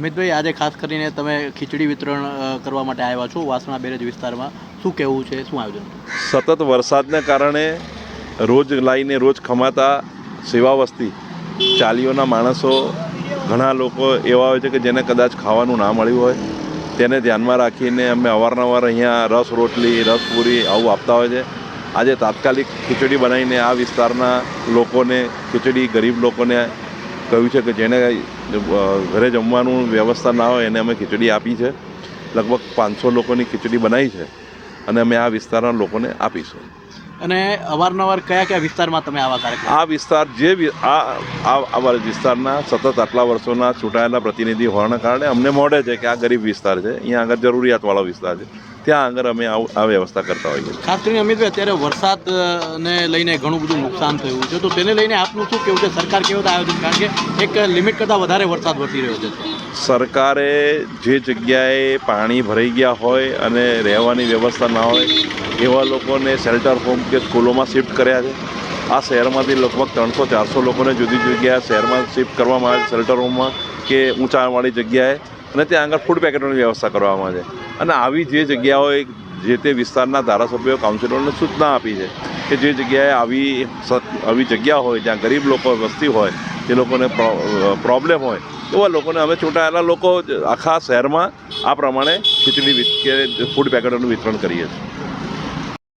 અમિતભાઈ, આજે ખાસ કરીને તમે ખીચડી વિતરણ કરવા માટે આવ્યા છો વાસણા બેરેજ વિસ્તારમાં. શું કહેવું છે? શું આયોજન? સતત વરસાદને કારણે રોજ લાઈને રોજ ખમાતા સેવા વસ્તી ચાલીઓના માણસો, ઘણા લોકો એવા હોય છે કે જેને કદાચ ખાવાનું ના મળ્યું હોય. તેને ધ્યાનમાં રાખીને અમે અવારનવાર અહીંયા રસ રોટલી, રસ પૂરી આવું આપતા હોય છે. આજે તાત્કાલિક ખીચડી બનાવીને આ વિસ્તારના લોકોને, ખીચડી ગરીબ લોકોને કહ્યું છે કે જેને ઘરે જમવાનું વ્યવસ્થા ના હોય એને અમે ખીચડી આપી છે. લગભગ પાંચસો લોકોની ખીચડી બનાવી છે અને અમે આ વિસ્તારના લોકોને આપીશું. અને અવારનવાર કયા કયા વિસ્તારમાં તમે આવા કાર્યક્રમ આ વિસ્તાર જે આ આ વિસ્તારના સતત આટલા વર્ષોના ચૂંટાયેલા પ્રતિનિધિ હોવાના કારણે અમને મોડે છે કે આ ગરીબ વિસ્તાર છે. અહીંયા આગળ જરૂરિયાતવાળો વિસ્તાર છે. ત્યાં આગળ અમે આવું- આ વ્યવસ્થા કરતા હોઈએ છીએ. ખાસ કરીને અમિતભાઈ અત્યારે વરસાદ ને લઈને ઘણું બધું નુકસાન થયું. છે તો તેને લઈને આપનું શું કેવું છે? સરકાર કેવું આયોજન? કારણ કે એક લિમિટ કરતાં વધારે વરસાદ વરસી રહ્યો છે. સરકારે જે જગ્યાએ પાણી ભરાઈ ગયા હોય અને રહેવાની વ્યવસ્થા ના હોય એવા લોકોને શેલ્ટર હોમ કે સ્કૂલોમાં શિફ્ટ કર્યા છે. આ શહેરમાંથી લગભગ ત્રણસો ચારસો લોકોને જુદી જુદી જગ્યાએ શહેરમાં શિફ્ટ કરવામાં આવે છે શેલ્ટર હોમમાં કે ઊંચાણવાળી જગ્યાએ. અને ત્યાં આગળ ફૂડ પેકેટોની વ્યવસ્થા કરવામાં છે. અને આવી જે જગ્યાઓએ જે તે વિસ્તારના ધારાસભ્યો કાઉન્સિલરોને સૂચના આપી છે કે જે જગ્યાએ આવી આવી જગ્યા હોય, જ્યાં ગરીબ લોકો વસ્તી હોય, તે લોકોને પ્રોબ્લેમ હોય, એવા લોકોને અમે ચૂંટાયેલા લોકો આખા શહેરમાં આ પ્રમાણે ખીચડી કે ફૂડ પેકેટોનું વિતરણ કરીએ છીએ.